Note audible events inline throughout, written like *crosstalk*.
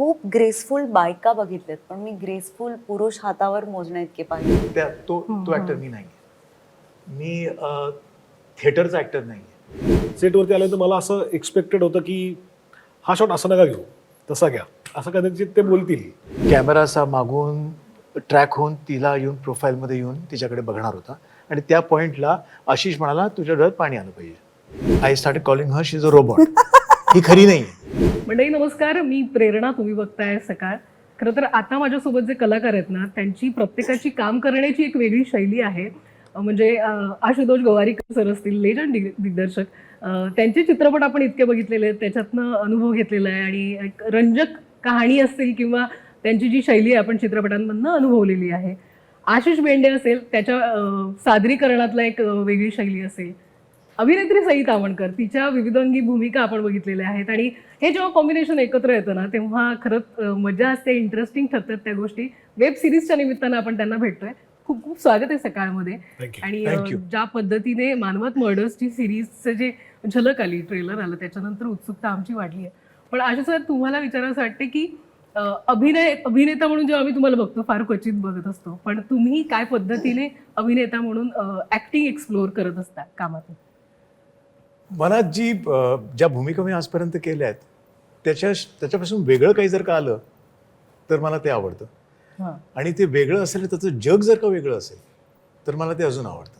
खूप ग्रेसफुल बायका बघितल्यात पण मी ग्रेसफुल पुरुष हातावर मोजण्या इतके पाहिजे. त्या तो तो ऍक्टर मी नाही मी थिएटरचा ऍक्टर नाही सेटवरती आलं तर मला असं एक्सपेक्टेड होतं की हा शॉट असा नका घेऊ तसा घ्या. असं कदाचित ते बोलतील. कॅमेरा असा मागून ट्रॅक होऊन तिला येऊन प्रोफाईलमध्ये येऊन तिच्याकडे बघणार होता. आणि त्या पॉइंटला आशिष म्हणाला तुझ्या डोळ्यात पाणी आलं पाहिजे. I start calling her she's a robot ही खरी नाही मंडळी नमस्कार. मी प्रेरणा तुम्ही बघताय सकाळ. खरं तर आता माझ्यासोबत जे कलाकार आहेत ना त्यांची प्रत्येकाची काम करण्याची एक वेगळी शैली आहे. म्हणजे आशुतोष गवारीकर सर असतील लेजंड दिग्दर्शक त्यांचे चित्रपट आपण इतके बघितलेले आहेत त्याच्यातनं अनुभव घेतलेला आहे आणि एक रंजक कहाणी असतील किंवा त्यांची जी शैली आहे आपण चित्रपटांमधनं अनुभवलेली आहे. आशिष बेंडे असेल त्याच्या सादरीकरणातला एक वेगळी शैली असेल. अभिनेत्री सई तावणकर तिच्या विविधांगी भूमिका आपण बघितलेल्या आहेत. आणि हे जेव्हा कॉम्बिनेशन एकत्र येतं ना तेव्हा खरंच मजा असते इंटरेस्टिंग ठरतात त्या गोष्टी. वेब सिरीजच्या निमित्तानं आपण त्यांना भेटतोय. खूप खूप स्वागत आहे सकाळमध्ये. आणि. ज्या पद्धतीने मानवत मर्डर्सची सिरीजचं जे झलक आली ट्रेलर आलं त्याच्यानंतर उत्सुकता आमची वाढली आहे. पण आशा सर तुम्हाला विचारायचं वाटते की अभिनय अभिनेता म्हणून जेव्हा आम्ही तुम्हाला बघतो फार क्वचित बघत असतो. पण तुम्ही काय पद्धतीने अभिनेता म्हणून ऍक्टिंग एक्सप्लोअर करत असता कामातून? मला जी ज्या भूमिका मी आजपर्यंत केल्या आहेत त्याच्या त्याच्यापासून वेगळं काही जर का आलं तर मला ते आवडतं. हां. आणि ते वेगळं असेल त्याचं जग जर का वेगळं असेल तर मला ते अजून आवडतं.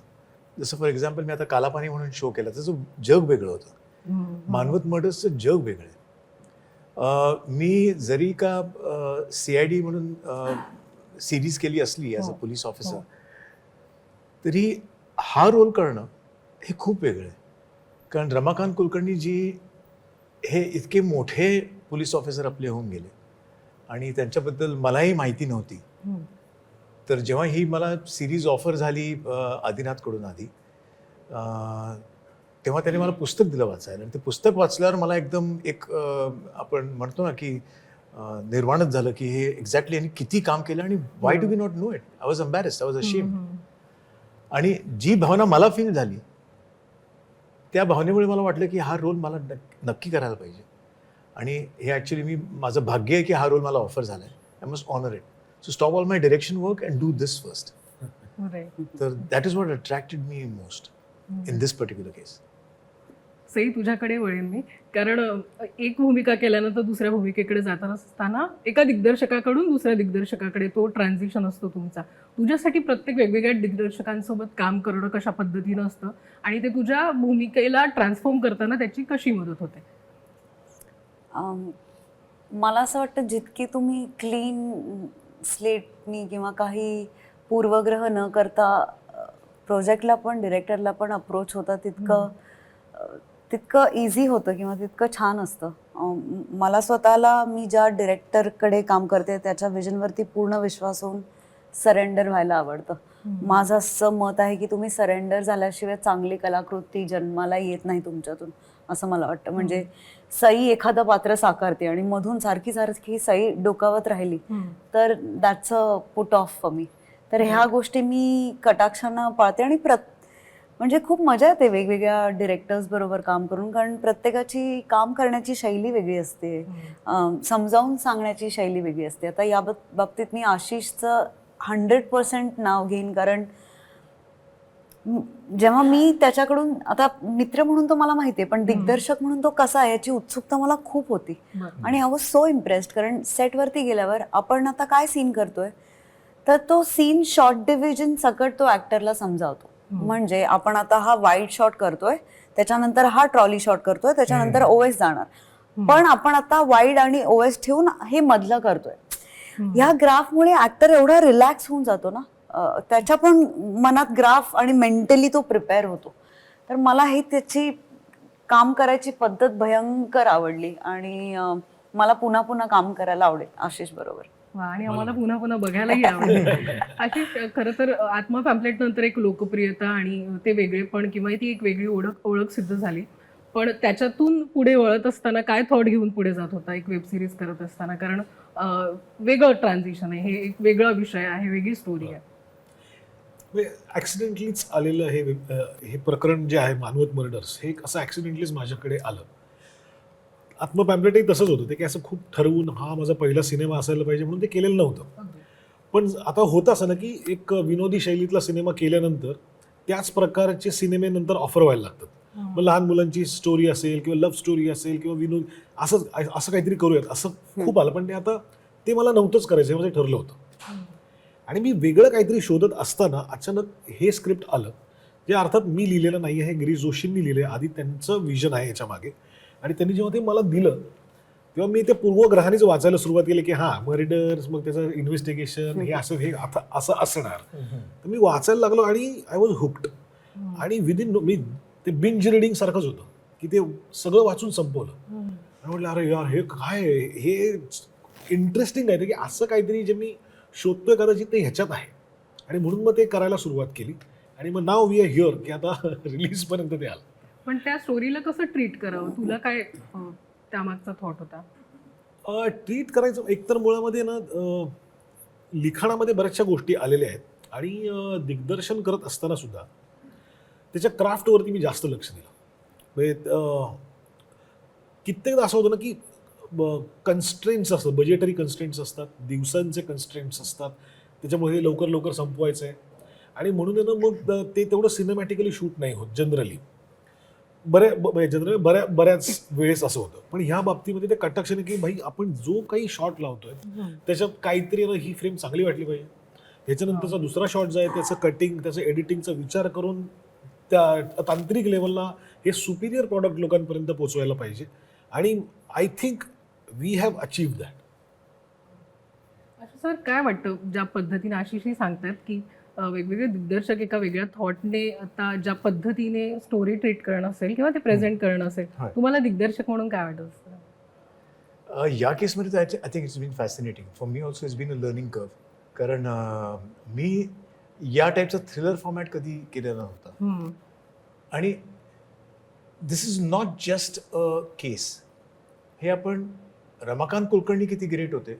जसं फॉर एक्झाम्पल मी आता कालापानी म्हणून शो केला त्याचं जग वेगळं होतं. मानवत मर्डर्सचं जग वेगळं आहे. मी जरी का सी आय डी म्हणून सिरीज केली असली ॲज अ. Police officer. तरी हा रोल करणं हे खूप वेगळं आहे. कारण रमाकांत कुलकर्णी जी हे इतके मोठे पोलीस ऑफिसर आपले होऊन गेले आणि त्यांच्याबद्दल मलाही माहिती नव्हती. तर जेव्हा ही मला सिरीज ऑफर झाली आदिनाथकडून आधी तेव्हा त्याने मला पुस्तक दिलं वाचायला. आणि ते पुस्तक वाचल्यावर मला एकदम एक आपण म्हणतो ना की अ, निर्वाणच झालं की हे एक्झॅक्टली यांनी किती काम केलं आणि why do we not know it I was embarrassed I was a hmm. आणि जी भावना मला फील झाली त्या भावनेमुळे मला वाटलं की हा रोल मला नक्क- करायला पाहिजे. आणि हे ॲक्च्युली मी माझं भाग्य आहे की हा रोल मला ऑफर झाला आहे I must honour it so stop all my direction work and do this first. तर that is what attracted me most in this particular case Sai तुझ्याकडे वळेन मी. कारण एक भूमिका केल्यानंतर दुसऱ्या भूमिकेकडे जात असताना एका दिग्दर्शकाकडून दुसऱ्या दिग्दर्शकाकडे तो ट्रान्झिशन असतो तुमचा. तुझ्यासाठी प्रत्येक वेगवेगळ्या दिग्दर्शकांसोबत काम करणं कशा पद्धतीनं असतं आणि ते तुझ्या भूमिकेला ट्रान्सफॉर्म करताना त्याची कशी मदत होते? मला असं वाटतं जितकी तुम्ही क्लीन स्लेटनी किंवा काही पूर्वग्रह न करता प्रोजेक्टला पण डिरेक्टरला पण अप्रोच होता तितकं तितकं इझी होतं किंवा तितकं छान असतं. मला स्वतःला मी ज्या डिरेक्टरकडे काम करते त्याच्या विजनवरती पूर्ण विश्वास होऊन सरेंडर व्हायला आवडतं. माझं असं मत आहे की तुम्ही सरेंडर झाल्याशिवाय चांगली कलाकृती जन्माला येत नाही तुमच्यातून असं मला वाटतं. म्हणजे सई एखादं पात्र साकारते आणि मधून सारखी सारखी सई डोकावत राहिली तर that's a put off for me तर ह्या गोष्टी मी कटाक्षानं पाळते आणि प्रत म्हणजे खूप मजा येते वेगवेगळ्या डिरेक्टर्स बरोबर काम करून कारण प्रत्येकाची काम करण्याची शैली वेगळी असते. समजावून सांगण्याची शैली वेगळी असते. आता या बाब- बाबतीत मी आशिषचं हंड्रेड पर्सेंट नाव घेईन कारण जेव्हा मी त्याच्याकडून आता मित्र म्हणून तो मला माहिती आहे पण दिग्दर्शक म्हणून तो कसा आहे याची उत्सुकता मला खूप होती. आणि आय वॉज सो इम्प्रेस्ड कारण सेटवरती गेल्यावर आपण आता काय सीन करतोय तर तो सीन शॉर्ट डिव्हिजन सकट तो ऍक्टरला समजावतो. म्हणजे आपण आता हा वाईड शॉट करतोय त्याच्यानंतर हा ट्रॉली शॉट करतोय त्याच्यानंतर ओएस जाणार. पण आपण आता वाईड आणि ओएस ठेवून हे मधलं करतोय. ह्या ग्राफमुळे ऍक्टर एवढा रिलॅक्स होऊन जातो ना? त्याच्या पण मनात ग्राफ आणि मेंटली तो प्रिपेअर होतो. तर मला ही त्याची काम करायची पद्धत भयंकर आवडली आणि मला पुन्हा पुन्हा काम करायला आवडेल आशिष बरोबर. वा, आणि आम्हाला पुन्हा पुन्हा बघायलाही आवडेल. *laughs* अशी खरं तर आत्मा पॅम्पलेट नंतर एक लोकप्रियता आणि ते वेगळेपण किंवा ती एक वेगळी ओळख ओळख सिद्ध झाली. पण त्याच्यातून पुढे वळत असताना काय थॉट घेऊन पुढे जात होता? एक वेब सिरीज करत असताना. कारण वेगळं ट्रान्झिशन आहे. हे एक वेगळा विषय आहे. वेगळी स्टोरी आहे. ॲक्सिडेंटलीच आलेलं हे हे प्रकरण जे आहे मानवत मर्डर्स हे असं ॲक्सिडेंटलीच माझ्याकडे आलं. आत्मपॅम्पलेटही तसंच होतं. ते की असं खूप ठरवून हा माझा पहिला सिनेमा असायला पाहिजे म्हणून ते केलेलं नव्हतं. पण आता होतं असं ना की एक विनोदी शैलीतला सिनेमा केल्यानंतर त्याच प्रकारचे सिनेमे नंतर ऑफर व्हायला लागतात. मग लहान मुलांची स्टोरी असेल किंवा लव्ह स्टोरी असेल किंवा विनोद असं असं काहीतरी करूयात. असं खूप आलं. पण ते आता ते मला नव्हतंच करायचं हे माझं ठरलं होतं. आणि मी वेगळं काहीतरी शोधत असताना अचानक हे स्क्रिप्ट आलं जे अर्थात मी लिहिलेलं नाही आहे गिरीश जोशींनी लिहिलं आहे आधी त्यांचं विजन आहे याच्या मागे. आणि त्यांनी जेव्हा ते मला दिलं तेव्हा मी ते पूर्वग्रहानेच वाचायला सुरुवात केली की हां मर्डर्स मग त्याचं इन्व्हेस्टिगेशन हे असं हे आता असं असणार. तर मी वाचायला लागलो आणि आय वॉज हुक्ड आणि विदिन मी ते बिंज रिडिंग सारखंच होतं की ते सगळं वाचून संपवलं. आणि म्हटलं अरे यार हे काय? हे इंटरेस्टिंग आहे की असं काहीतरी जे मी शोधतोय कदाचित ते ह्याच्यात आहे. आणि म्हणून मग ते करायला सुरुवात केली. आणि मग नाव वी आर हिअर की आता *laughs* रिलीजपर्यंत ते आलं. पण त्या स्टोरीला कसं ट्रीट करावं? तुला काय अं, त्यामागचा थॉट होता? ट्रीट करायचं एकतर मुळामध्ये ना अ, लिखाणामध्ये बऱ्याचशा गोष्टी आलेल्या आहेत. आणि अ, दिग्दर्शन करत असताना सुद्धा त्याच्या क्राफ्टवरती मी जास्त लक्ष दिलं. म्हणजे अ, कित्येकदा असं होतं ना की कन्स्ट्रेंट्स असतात बजेटरी कन्स्ट्रेंट्स असतात दिवसांचे कन्स्ट्रेंट्स असतात. त्याच्यामुळे हे लवकर लवकर संपवायचं आहे आणि म्हणून आहे ना मग अ, ते तेवढं सिनेमॅटिकली शूट नाही होत जनरली बऱ्या जनरली बऱ्या बऱ्याच वेळेस असं होतं. पण ह्या बाबतीमध्ये ते कटाक्ष की भाई आपण जो काही शॉट लावतोय त्याच्यात काहीतरी ना ही फ्रेम चांगली वाटली पाहिजे. ह्याच्यानंतरचा दुसरा शॉट जो आहे त्याचं कटिंग त्याचं एडिटिंगचा विचार करून त्या तांत्रिक लेवलला हे सुपिरियर प्रॉडक्ट लोकांपर्यंत पोहोचवायला पाहिजे. आणि I think we have achieve that sir काय वाटतं ज्या पद्धतीने आशिषही सांगतात की वेगवेगळे दिग्दर्शक एका वेगळ्या थॉटने आता ज्या पद्धतीने स्टोरी ट्रीट करणं असेल किंवा ते प्रेझेंट करणं असेल. तुम्हाला दिग्दर्शक म्हणून काय वाटत असतं? या केसमध्ये तर I think it's been fascinating for me also it's been a learning curve कारण मी या टाईपचा थ्रिलर फॉर्मॅट कधी केलेला नव्हता. आणि this is not just a case हे आपण रमाकांत कुलकर्णी किती ग्रेट होते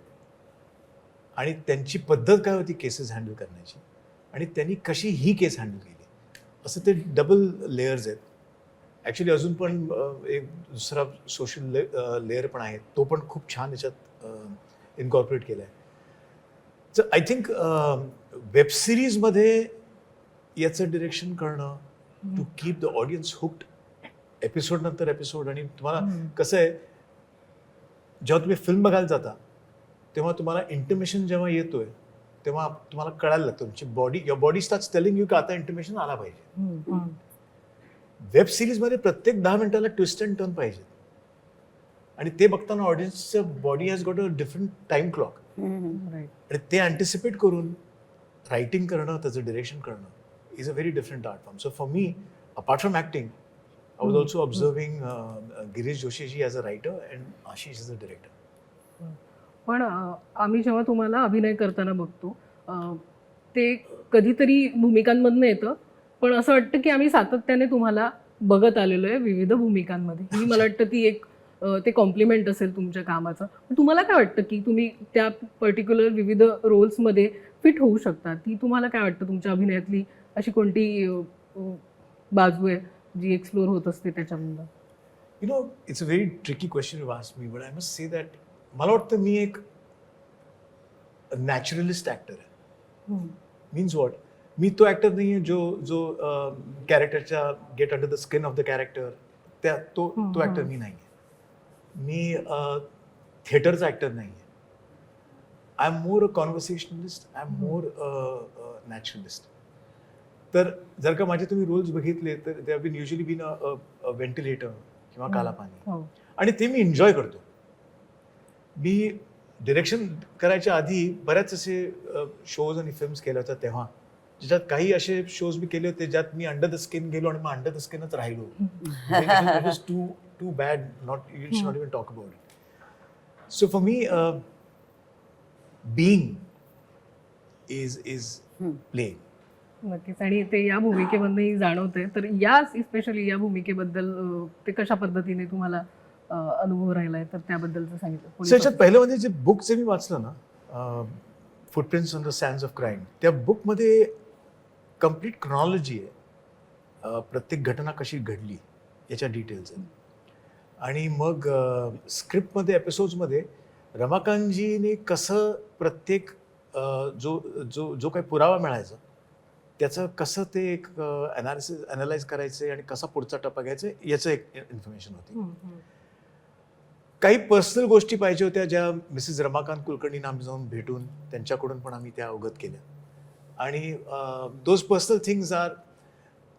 आणि त्यांची पद्धत काय होती केसेस हँडल करण्याची? आणि त्यांनी कशी ही केस हँडल केली? असं ते डबल लेयर्स आहेत. ॲक्च्युली अजून पण एक दुसरा सोशल ले लेअर पण आहे. तो पण खूप छान याच्यात इन्कॉर्पोरेट केला आहे तर आय थिंक वेबसिरीजमध्ये याचं डिरेक्शन करणं to keep the audience hooked episode नंतर एपिसोड आणि तुम्हाला. कसं आहे जेव्हा तुम्ही फिल्म बघायला जाता तेव्हा तुम्हाला इंटिमेशन जेव्हा येतोय तेव्हा तुम्हाला कळायला लागतं तुमची body your body start telling you की आता इंटिमेशन आला पाहिजे. हम्म. वेब सिरीजमध्ये प्रत्येक दहा मिनिटाला ट्विस्ट अँड टर्न पाहिजे. आणि ते बघताना ऑडियन्सचं body has got a different time clock. आणि ते अँटिसिपेट करून रायटिंग करणं त्याचं डिरेक्शन करणं is a very different art form so for me apart from acting I was also observing Girish Joshiji as a writer and Ashish as a director पण आम्ही जेव्हा तुम्हाला अभिनय करताना बघतो ते कधीतरी भूमिकांमधनं येतं. पण असं वाटतं की आम्ही सातत्याने तुम्हाला बघत आलेलो आहे विविध भूमिकांमध्ये. ही मला वाटतं ती एक ते कॉम्प्लिमेंट असेल तुमच्या कामाचं. पण तुम्हाला काय वाटतं की तुम्ही त्या पर्टिक्युलर विविध रोल्समध्ये फिट होऊ शकता? ती तुम्हाला काय वाटतं तुमच्या अभिनयातली अशी कोणती बाजू आहे जी एक्सप्लोर होत असते त्याच्यामधून? You know it's a very tricky question you ask me but I must say that मला वाटतं मी एक नॅचरलिस्ट ॲक्टर आहे. मीन्स वॉट मी तो ॲक्टर नाही आहे जो जो कॅरेक्टरच्या get under the skin of the character त्या तो तो ॲक्टर हम्म. मी नाही आहे मी थिएटरचा ॲक्टर नाही आहे I am more a conversationalist I am more naturalist तर जर का माझे तुम्ही रोल्स बघितले तर they have been usually been a Ventilator किंवा हम्म. कालापानी हो. आणि ते मी एन्जॉय करतो. मी डिरेक्शन करायच्या आधी बऱ्याच असे शोज आणि फिल्म्स केल्या होत्या तेव्हा. ज्याच्यात काही असे शोज मी केले होते ज्यात मी अंडर द स्किन गेलो आणि मग अंडर द स्किनच राहिलो. Too too bad not you shot even talk about it so for me being is is. Playing नक्कीच. आणि ते या भूमिकेमधनंही जाणवते तर या स्पेशली या भूमिकेबद्दल ते कशा पद्धतीने तुम्हाला अनुभव राहिलाय तर त्याबद्दलचं सांगितलं. सो पुढे याच्यात पहिलं म्हणजे जे बुक जे मी वाचलं ना footprints on the sands of crime त्या बुकमध्ये कंप्लीट क्रोनॉलॉजी आहे. प्रत्येक घटना कशी घडली याच्या डिटेल्स आहेत. आणि मग स्क्रिप्टमध्ये एपिसोड्समध्ये रमाकांतजीने कसं प्रत्येक जो जो जो काही पुरावा मिळायचा त्याचं कसं ते एक अनालिसिस अनालाइज करायचं आणि कसा पुढचा टप्पा घ्यायचा याचं एक इन्फॉर्मेशन होती. काही पर्सनल गोष्टी पाहिजे होत्या ज्या मिसेस रमाकांत कुलकर्णींना आम्ही जाऊन भेटून त्यांच्याकडून पण आम्ही त्या अवगत केल्या. आणि दोज पर्सनल थिंग्स आर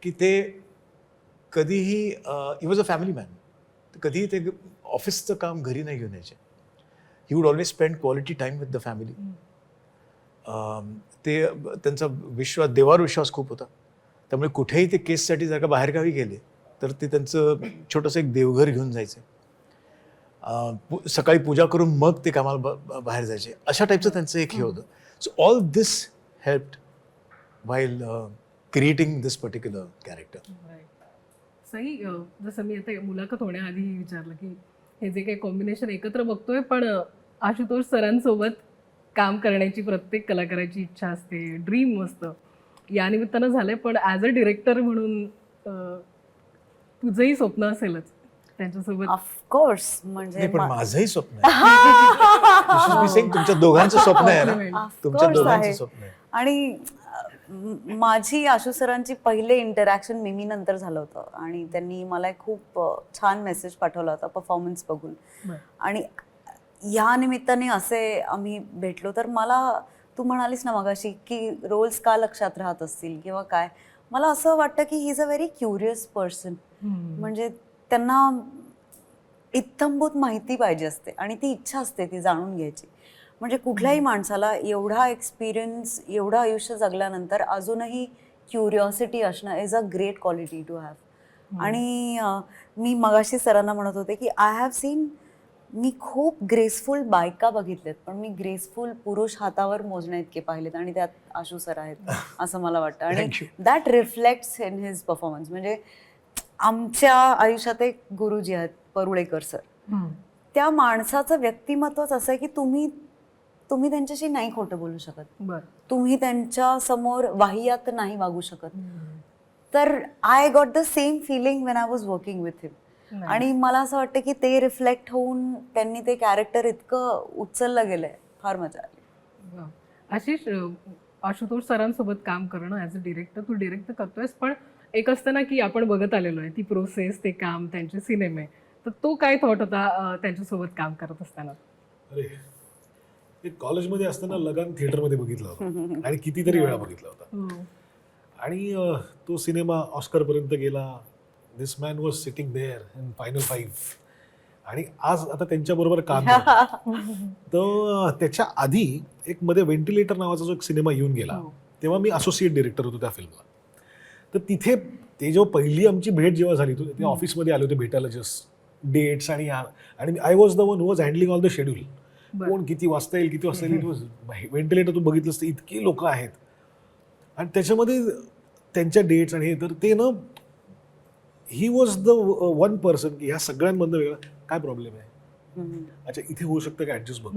की ते कधीही he was a family man कधीही ते ऑफिसचं काम घरी नाही घेऊन यायचे. He would always spend quality time with the family ते त्यांचा विश्वास देवावर विश्वास खूप होता. त्यामुळे कुठेही ते केससाठी जर का बाहेरगावी गेले तर ते त्यांचं छोटंसं एक देवघर घेऊन जायचे. सकाळी पूजा करून मग ते कामाला बाहेर जायचे. अशा टाईपचं त्यांचं एक हे होतं. So all this help while creating this particular character सही जसं मी आता मुलाखत होण्याआधी विचारलं की हे जे काही कॉम्बिनेशन एकत्र बघतोय पण आशुतोष सरांसोबत काम करण्याची प्रत्येक कलाकाराची इच्छा असते ड्रीम असतं. या निमित्तानं झालंय पण ॲज अ डिरेक्टर म्हणून तुझंही स्वप्न असेलच. त्यांच्यासोबत ऑफकोर्स म्हणजे नाही पण मा- माझंही स्वप्न आहे. *laughs* saying तुमच्या दोघांचं स्वप्न आहे ना? Of तुमच्या course दोघांचं आहे. स्वप्न आहे. आणि अ, म- माझी आशू सरांची पहिले इंटरॅक्शन मिमी नंतर झालं होतं. आणि त्यांनी मला एक खूप अ, छान मेसेज पाठवला होता परफॉर्मन्स बघून. बरं. आणि ह्या निमित्ताने असे आम्ही भेटलो. तर मला तू म्हणालीस ना मगाशी की रोल्स का लक्षात राहत असतील किंवा काय? मला असं वाटतं की he is a very curious person hmm. म्हणजे त्यांना इत्थंभूत माहिती पाहिजे असते आणि ती इच्छा असते ती जाणून घ्यायची. म्हणजे कुठल्याही माणसाला एवढा एक्सपिरियन्स एवढं आयुष्य जगल्यानंतर अजूनही क्युरिओसिटी असणं is a great quality to have आणि मी मगाशी सरांना म्हणत होते की आय हॅव सीन मी खूप ग्रेसफुल बायका बघितलेत पण मी ग्रेसफुल पुरुष हातावर मोजण्या इतके पाहिलेत आणि त्यात आशू सर आहेत *laughs* असं मला वाटतं. आणि. That reflects in his performance म्हणजे आमच्या आयुष्यात एक गुरुजी आहेत परुळेकर सर. त्या माणसाचं व्यक्तिमत्वच असं आहे की तुम्ही तुम्ही त्यांच्याशी नाही खोटं बोलू शकत. तुम्ही त्यांच्यासमोर वाहियात नाही वागू शकत. तर I got the same feeling when I was working with him. आणि मला असं वाटतं की ते रिफ्लेक्ट होऊन त्यांनी ते कॅरेक्टर इतकं उचललं गेलंय. फार मजा आली. आशिष आशुतोष सरांसोबत काम करणं ॲज अ डिरेक्टर तू डिरेक्ट तर करतोयस पण एक असतं ना की आपण बघत आलेलो आहे ती प्रोसेस ते काम त्यांचे सिनेमे तर तो काय थॉट होता त्यांच्यासोबत काम करत असताना? अरे ते कॉलेजमध्ये असताना लगान थिएटरमध्ये बघितला होता. आणि कितीतरी वेळा बघितला होता. आणि अ, तो सिनेमा ऑस्करपर्यंत गेला. This man was sitting there in final five आणि आज आता त्यांच्याबरोबर काम. *laughs* तर त्याच्या आधी एक मध्ये व्हेंटिलेटर नावाचा जो एक सिनेमा येऊन गेला हो. तेव्हा मी असोसिएट डिरेक्टर होतो त्या फिल्मला तर तिथे ते जेव्हा पहिली आमची भेट जेव्हा झाली तो ते ऑफिसमध्ये आले होते भेटायला जस्ट डेट्स आणि आणि I was the one who was handling all the schedule. कोण किती वाजता येईल किती वाजता येईल व्हेंटिलेटर तू बघितलंस तर इतकी लोक आहेत. आणि त्याच्यामध्ये त्यांच्या डेट्स आणि हे तर ते ना he was the one person की ह्या सगळ्यांमधनं वेगळं काय प्रॉब्लेम आहे. अच्छा इथे होऊ शकतं का? ॲडजस्ट बघ.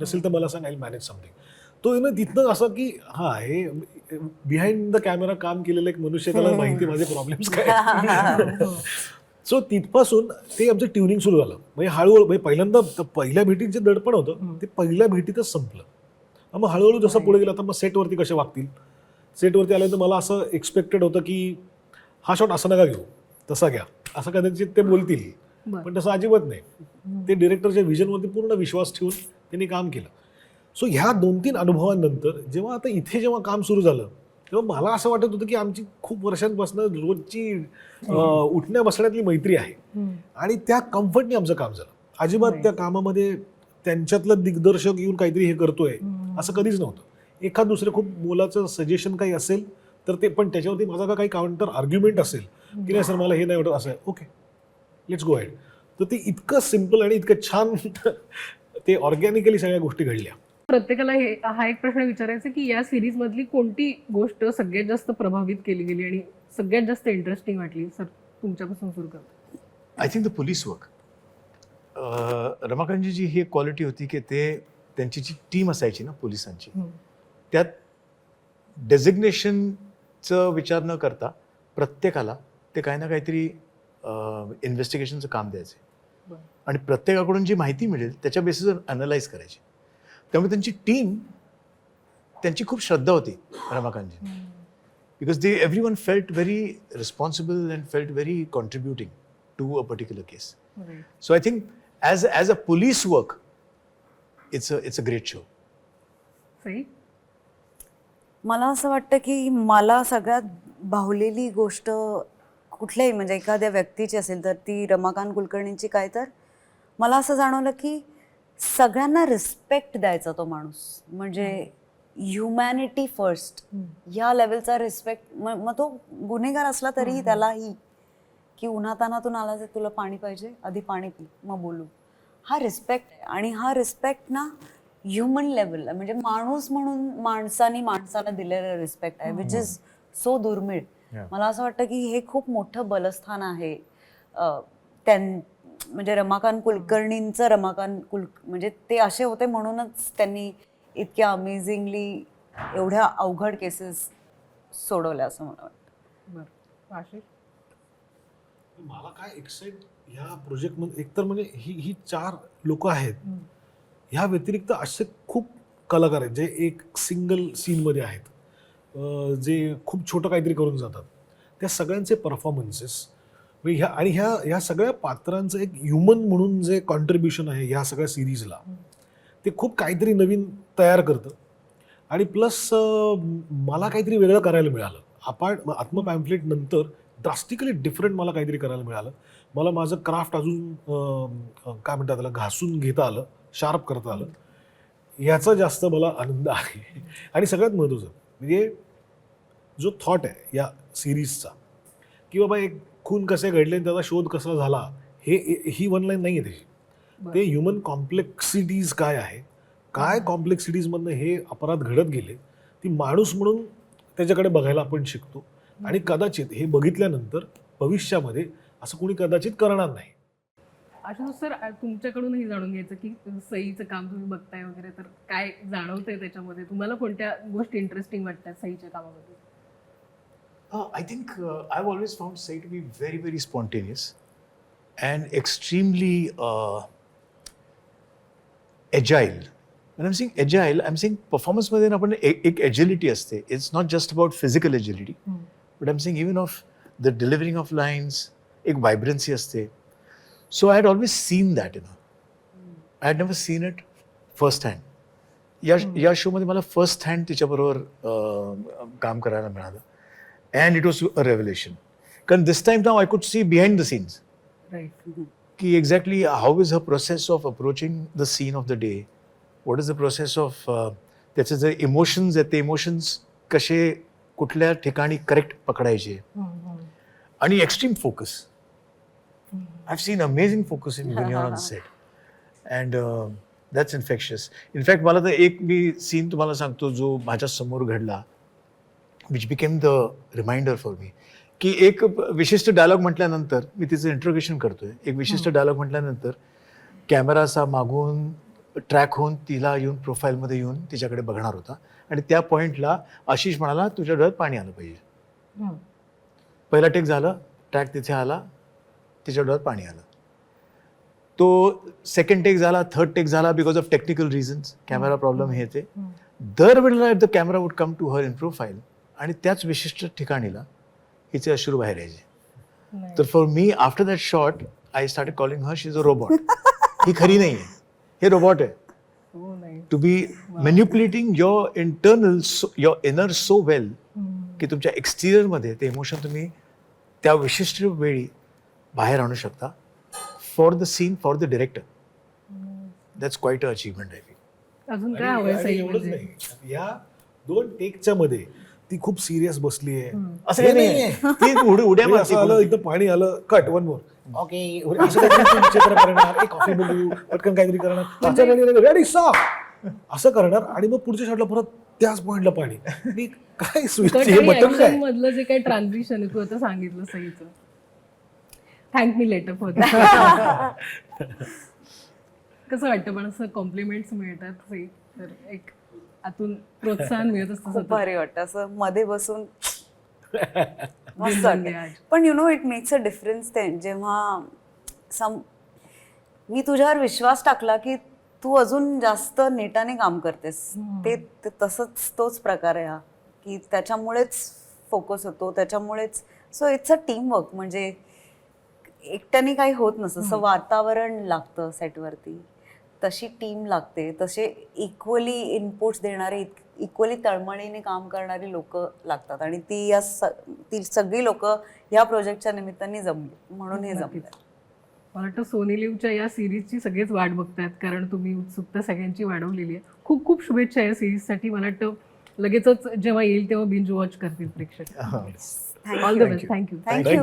नसेल तर मला सांग आय मॅनेज समथिंग तो ना तिथनं असं की हा हे बिहाइंड द कॅमेरा काम केलेलं एक मनुष्य त्याला माहिती माझे प्रॉब्लेम्स काय. *laughs* सो *laughs* तिथपासून ते आमचं ट्युनिंग सुरू झालं. म्हणजे हळूहळू म्हणजे पहिल्यांदा पहिल्या भेटीत जे दडपण होतं ते पहिल्या भेटीतच संपलं. मग हळूहळू जसं पुढे गेलं तर मग सेटवरती कसे वागतील? सेटवरती आल्यानंतर मला असं एक्सपेक्टेड होतं की हा शॉट असं नका घेऊ तसा घ्या. असं कदाचित ते बोलतील. पण तसं अजिबात नाही. ते डिरेक्टरच्या विजनवरती पूर्ण विश्वास ठेवून त्यांनी काम केलं. सो ह्या दोन तीन अनुभवांनंतर जेव्हा आता इथे जेव्हा काम सुरू झालं तेव्हा मला असं वाटत होतं की आमची खूप वर्षांपासून रोजची उठण्या बसण्यातली मैत्री आहे. आणि त्या कम्फर्टने आमचं काम झालं. अजिबात त्या कामामध्ये त्यांच्यातलं दिग्दर्शक येऊन काहीतरी हे करतोय असं कधीच नव्हतं. एखाद दुसरं खूप मोलाचं सजेशन काही असेल तर ते पण त्याच्यावरती माझा का काही काउंटर आर्ग्युमेंट असेल की नाही सर मला हे नाही वाटत असं आहे. ओके लेट्स गो हेड तर ते इतकं सिंपल आणि इतकं छान *laughs* ते ऑर्गॅनिकली सगळ्या गोष्टी घडल्या. प्रत्येकाला हे हा एक प्रश्न विचारायचा की या सिरीज मधली कोणती गोष्ट सगळ्यात जास्त प्रभावित केली गेली आणि सगळ्यात जास्त इंटरेस्टिंग वाटली? सर तुमच्यापासून सुरू कर. I think the police work रमाकांतची जी ही क्वालिटी होती की ते त्यांची जी टीम असायची ना पोलिसांची त्यात डेझिग्नेशनचं विचार न करता प्रत्येकाला ते काही ना काहीतरी इन्व्हेस्टिगेशनचं काम द्यायचे. आणि प्रत्येकाकडून जी माहिती मिळेल त्याच्या बेसिसवर अनालाइज करायची. त्यामुळे त्यांची टीम त्यांची खूप श्रद्धा होती Ramakantji. Because they every one felt very responsible and felt very contributing to a particular case so I think as as a police work it's a it's a great show मला असं वाटतं की मला सगळ्यात भावलेली गोष्ट कुठल्याही म्हणजे एखाद्या व्यक्तीची असेल तर ती रमाकांत कुलकर्णींची काय तर. मला असं जाणवलं की सगळ्यांना रिस्पेक्ट द्यायचा तो माणूस. म्हणजे ह्युमॅनिटी फर्स्ट या लेवलचा रिस्पेक्ट मग तो गुन्हेगार असला तरीही त्यालाही की उन्हातानातून आला तर तुला पाणी पाहिजे आधी पाणी पी मग बोलू. हा रिस्पेक्ट आणि हा रिस्पेक्ट ना ह्युमन लेवलला म्हणजे माणूस म्हणून माणसाने माणसाला दिलेला रिस्पेक्ट आहे विच इज सो दुर्मिळ. मला असं वाटतं की हे खूप मोठं बलस्थान आहे त्यां म्हणजे रमाकांत कुलकर्णींचं रमाकांत कुल म्हणजे ते असे होते म्हणूनच त्यांनी इतक्या अमेझिंगली एवढ्या अवघड केसेस सोडवल्या असं मला वाटतं. बरं. मला काय एक्साइट ह्या प्रोजेक्टमध्ये एकतर म्हणजे ही ही चार लोक आहेत. ह्या व्यतिरिक्त असे खूप कलाकार आहेत जे एक सिंगल सीनमध्ये आहेत. अं, जे खूप छोटं काहीतरी करून जातात. त्या सगळ्यांचे परफॉर्मन्सेस ह्या आणि ह्या ह्या सगळ्या पात्रांचं एक ह्युमन म्हणून जे कॉन्ट्रीब्युशन आहे ह्या सगळ्या सिरीजला ते खूप काहीतरी नवीन तयार करतं. आणि प्लस मला काहीतरी वेगळं करायला मिळालं. अपार्ट आत्म पॅम्पलेट नंतर ड्रास्टिकली डिफरंट मला काहीतरी करायला मिळालं. मला माझं क्राफ्ट अजून काय म्हणतात त्याला घासून घेता आलं शार्प करता आलं. ह्याचा जास्त मला आनंद आहे. आणि सगळ्यात महत्त्वाचं म्हणजे जो थॉट आहे या सिरीजचा की बाबा एक खून कसे घडले आणि त्याचा शोध कसा झाला हे हे- वन लाईन नाही आहे त्याची. ते ह्युमन कॉम्प्लेक्सिटीज काय आहे काय कॉम्प्लेक्सिटीजमधनं हे अपराध घडत गेले ती माणूस म्हणून त्याच्याकडे बघायला आपण शिकतो. आणि कदाचित हे बघितल्यानंतर भविष्यामध्ये असं कोणी कदाचित करणार नाही. आशुतोष सर तुमच्याकडूनही जाणून घ्यायचं की सईचं काम तुम्ही बघताय वगैरे तर काय जाणवतंय त्याच्यामध्ये? तुम्हाला कोणत्या गोष्टी इंटरेस्टिंग वाटतात सईच्या कामामध्ये Uh, I think uh, I've always found Sai to be very, very spontaneous and extremely uh, agile. When I'm saying agile, I'm saying performance मध्ये ना आपण एक एक agility असते. It's not just about physical agility, but I'm saying even of the delivering of lines, एक vibrancy असते. So I had always seen that, you know. I had never seen it first hand. या या शोमध्ये मला first hand तिच्याबरोबर अं, काम करायला मिळालं and it was a revelation कारण this time now I could see behind the scenes right की exactly how is a process of approaching the scene of the day what is the process of त्याचे जे emotions आहेत ते emotions कसे कुठल्या ठिकाणी correct पकडायचे आणि extreme focus I seen amazing focus in when you're on set and that's infectious in fact मला तर एक मी सीन तुम्हाला सांगतो जो माझ्या समोर घडला which became the reminder for me की एक विशिष्ट डायलॉग म्हटल्यानंतर मी तिचं इंट्रोगेशन करतोय. एक विशिष्ट डायलॉग म्हटल्यानंतर कॅमेरा असा मागून ट्रॅक होऊन तिला येऊन प्रोफाईलमध्ये येऊन तिच्याकडे बघणार होता. आणि त्या पॉईंटला आशिष म्हणाला तुझ्या डोळ्यात पाणी आलं पाहिजे. पहिला टेक झालं ट्रॅक तिथे आला तिच्या डोळ्यात पाणी आलं. तो सेकंड टेक झाला थर्ड टेक झाला because of technical reasons camera problem हे ते. दरवेळेला the camera would come to her in profile आणि त्याच विशिष्ट ठिकाणीला हिचे अश्रू बाहेर यायचे. तर for me after that shot I start calling her she is a robot ही खरी नाही आहे. हे रोबॉट आहे. नाही. To be manipulating your internal your inner so well की तुमच्या एक्सटिरियरमध्ये ते इमोशन तुम्ही त्या विशिष्ट वेळी बाहेर आणू शकता for the scene for the director that's quite a achievement I think अजून काय आणि- हवंय आणि सई एवढंच नाही. या दोन टेकच्या मध्ये ती खूप सिरियस बसली आहे. असं काही नाही. *laughs* ती उड- उड्या असं आलं एकदम पाणी आलं कट वन मोर ओके असं काहीतरी ती विचित्र करणार एक कॉफी बघू पटकन काहीतरी करणार. रेडी स्टॉप असं करणार आणि मग पुढच्या शॉटला परत त्याच पॉइंटला पाणी. काय स्विच हे बटन काय? मधलं जे काही ट्रान्झिशन आहे तू आता सांगितलं सईचं. थँक मी लेटर फॉर कसं वाटतं? पण असं कॉम्प्लिमेंट्स मिळतात तर एक आतून प्रोत्साहन मिळत असतं खूप. भारी वाटतं. असं मध्ये बसून *laughs* मस्त वाटतं. पण you know it makes a difference ते जेव्हा सम मी तुझ्यावर विश्वास टाकला की तू अजून जास्त नेटाने काम करतेस. ते ते तसंच तोच प्रकार आहे हा. की त्याच्यामुळेच फोकस होतो त्याच्यामुळेच so it's a team work म्हणजे एकट्याने काही होत नसतं. असं वातावरण लागतं सेटवरती तशी टीम लागते तसे इक्वली इनपुट्स देणारे इक्वली तळमळीने काम करणारी लोक लागतात आणि ती या स ती सगळी लोक या प्रोजेक्टच्या निमित्ताने जमली म्हणून हे. जमलं मला वाटतं सोनी लिव्हच्या या सिरीजची सगळेच वाट बघतायत कारण तुम्ही उत्सुकता सगळ्यांची वाढवलेली आहे. खूप खूप शुभेच्छा या सिरीजसाठी मला वाटतं लगेचच जेव्हा येईल तेव्हा बिंज वॉच करतील प्रेक्षक. All the best thank you thank you